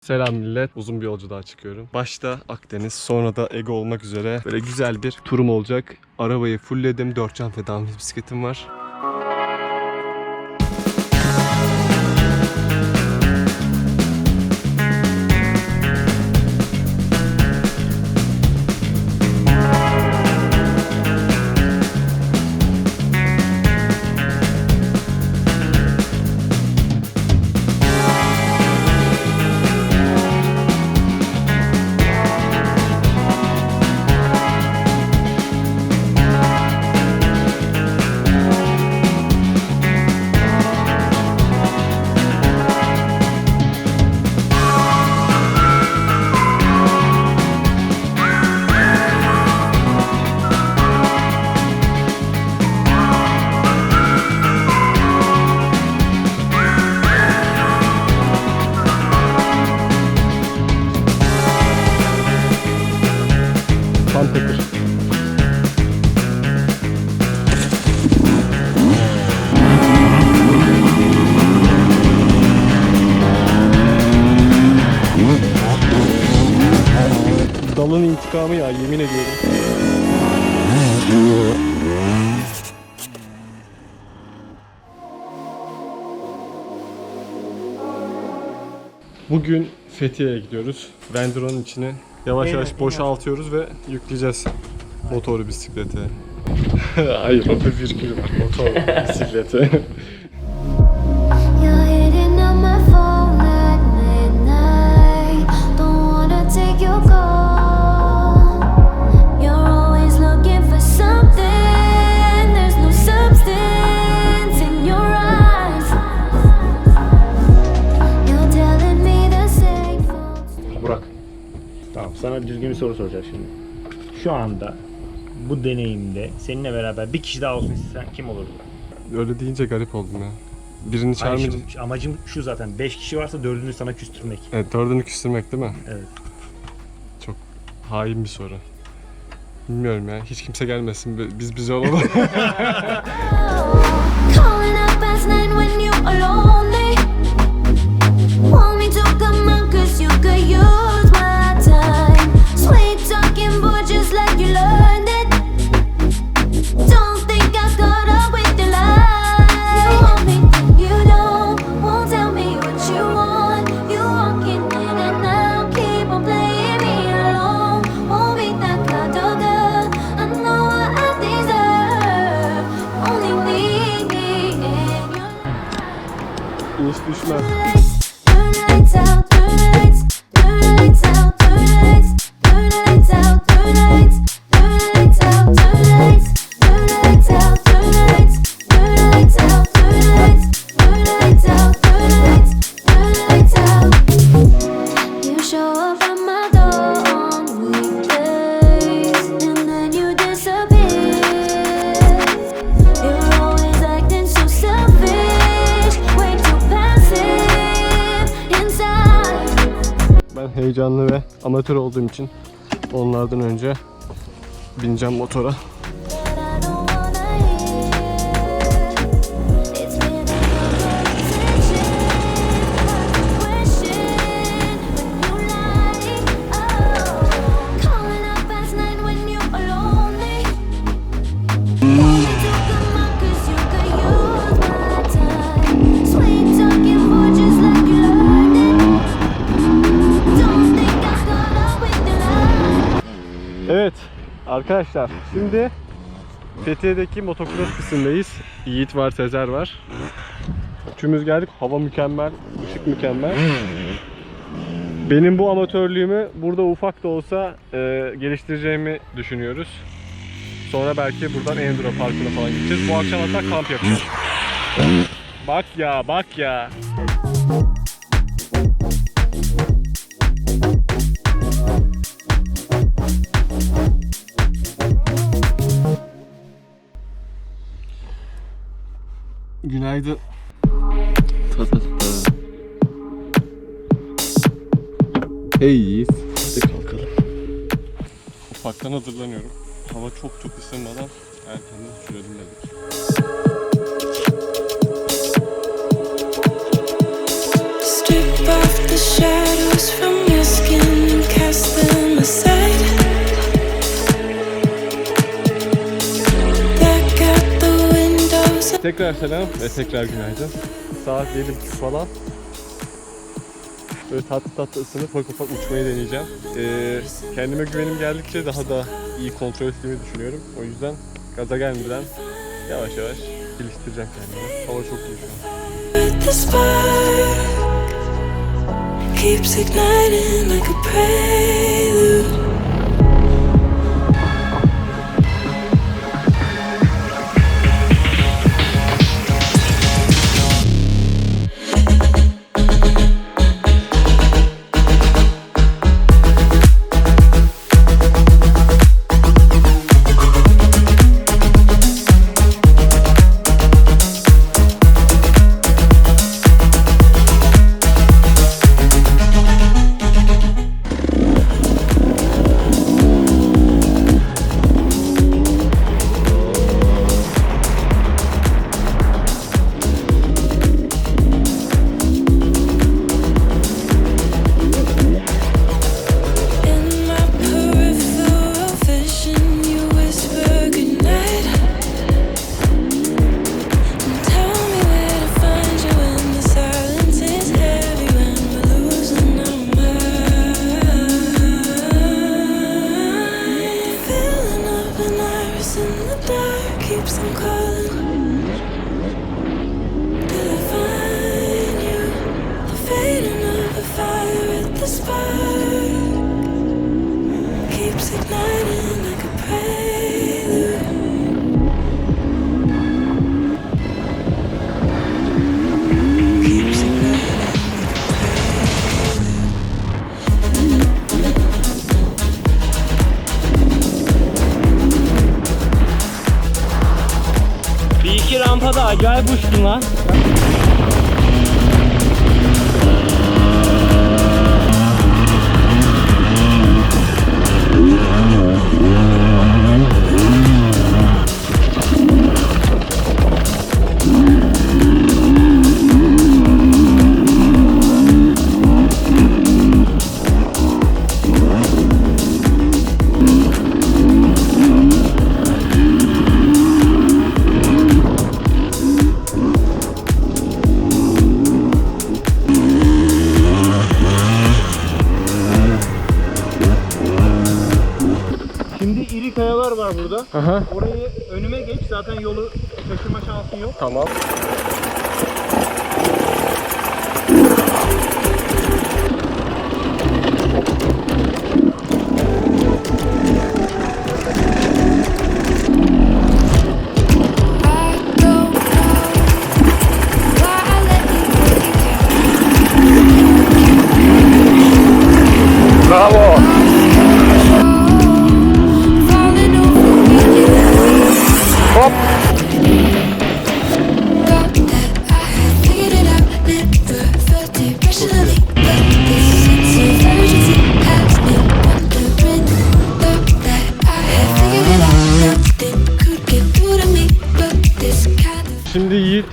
Selam millet. Uzun bir yolculuğa çıkıyorum. Başta Akdeniz, sonra da Ege olmak üzere böyle güzel bir turum olacak. Arabayı fullledim. 4 can feda bisikletim var. Dalın intikamı ya yemin ediyorum. Bugün Fethiye'ye gidiyoruz. Venduro'nun içine yavaş yavaş boşaltıyoruz ve yükleyeceğiz motoru bisiklete. Hayır o bir virgül var. Motor bisiklete. You're hitting up my phone at midnight. Don't wanna take your call. Tamam sana düzgün bir soru soracağım şimdi. Şu anda bu deneyimde seninle beraber bir kişi daha olsun istesen kim olurdu? Öyle deyince garip oldum ya. Birini Hayır, çağırmayınca... şimdi amacım şu zaten 5 kişi varsa dördünü sana küstürmek. Evet dördünü küstürmek değil mi? Evet. Çok hain bir soru. Bilmiyorum ya. Hiç kimse gelmesin. bi- Biz biz olalım. amatör olduğum için onlardan önce bineceğim motora. Evet arkadaşlar şimdi Fethiye'deki motokros kısımdayız. Yiğit var, Sezer var. Üçümüz geldik. Hava mükemmel, ışık mükemmel. Benim bu amatörlüğümü burada ufak da olsa e, geliştireceğimi düşünüyoruz. Sonra belki buradan Enduro Parkı'na falan gideceğiz. Bu akşam hatta kamp yapacağız. Bak ya, bak ya. Günaydın. Hey Yiğit. Hadi kalkalım. Ufaktan hazırlanıyorum. Hava çok çok ısınmadan erkenden sürelim dedik. Strip off the shadows from your skin and cast them aside Tekrar selam ve tekrar günaydın. Saat 7.30 falan. Böyle tatlı tatlı ısınıp ufak ufak uçmayı deneyeceğim. Ee, kendime güvenim geldikçe daha da iyi kontrol ettiğimi düşünüyorum. O yüzden gaza gelmeden yavaş yavaş geliştireceğim kendimi. Hava çok iyi şu an. the spark keeps igniting like a prelude. Uçtun lan. Var burada. Aha. Orayı önüme geç zaten yolu şaşırma şansın yok. Tamam.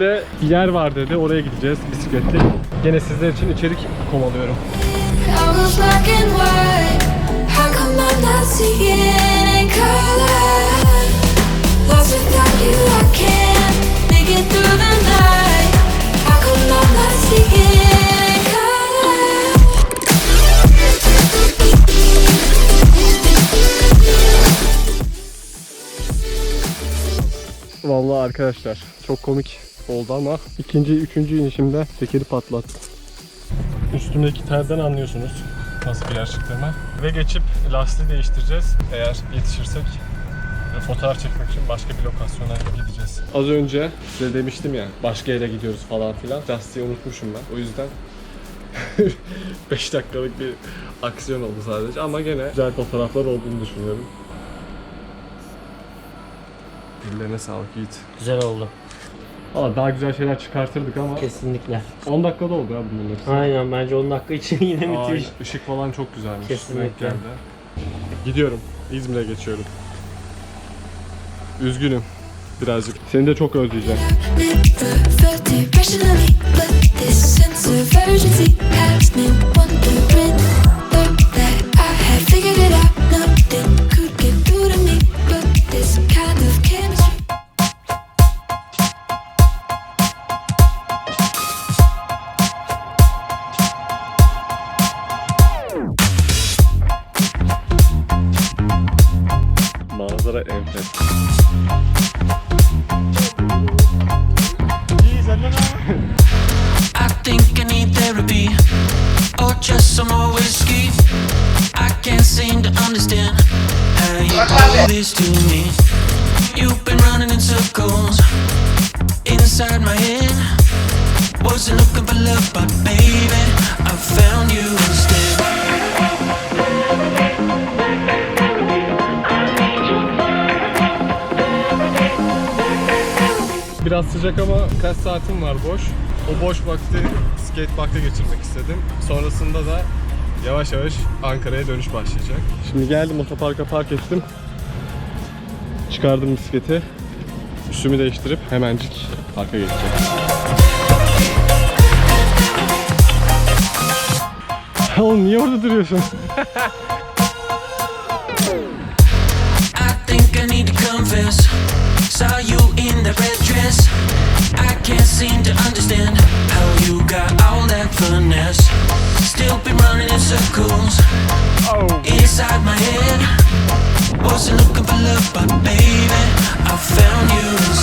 Bir yer var dedi. Oraya gideceğiz bisikletle. Gene sizler için içerik kovalıyorum. Vallahi arkadaşlar çok komik oldu ama ikinci, üçüncü inişimde tekeri patlattı. Üstümdeki terden anlıyorsunuz nasıl bir yer çıktığımı. Ve geçip lastiği değiştireceğiz. Eğer yetişirsek ve fotoğraf çekmek için başka bir lokasyona gideceğiz. Az önce size demiştim ya başka yere gidiyoruz falan filan. Lastiği unutmuşum ben. O yüzden 5 dakikalık bir aksiyon oldu sadece ama gene güzel fotoğraflar olduğunu düşünüyorum. Ellerine sağlık Yiğit. Güzel oldu. Valla daha güzel şeyler çıkartırdık ama Kesinlikle. 10 dakikada oldu ya bunun hepsi. Aynen bence 10 dakika için yine Ay, müthiş. ışık falan çok güzelmiş. Kesinlikle. Geldi. Gidiyorum. İzmir'e geçiyorum. Üzgünüm. Birazcık. Seni de çok özleyeceğim. Rationally, but this sense of urgency has me wondering. Understand how you do this to me. You've been running in circles inside my head. Wasn't looking for love, but baby, I found you instead. Biraz sıcak ama kaç saatim var boş. O boş vakti skate parkta geçirmek istedim. Sonrasında da yavaş yavaş Ankara'ya dönüş başlayacak. Şimdi geldim otoparka park ettim. Çıkardım bisikleti. Üstümü değiştirip hemencik parka geçeceğim. Oğlum niye orada duruyorsun? I think I need to confess. Saw you in the red dress. I can't seem to understand how you got all that finesse. Still been running circles oh. inside my head. Wasn't looking for love, but baby, I found you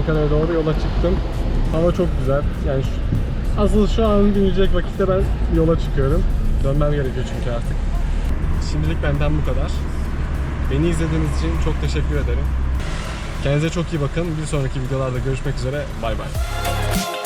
Ankara'ya doğru yola çıktım. Hava çok güzel. Yani şu- asıl şu an binecek vakitte ben yola çıkıyorum. Dönmem gerekiyor çünkü artık. Şimdilik benden bu kadar. Beni izlediğiniz için çok teşekkür ederim. Kendinize çok iyi bakın. Bir sonraki videolarda görüşmek üzere. Bay bay.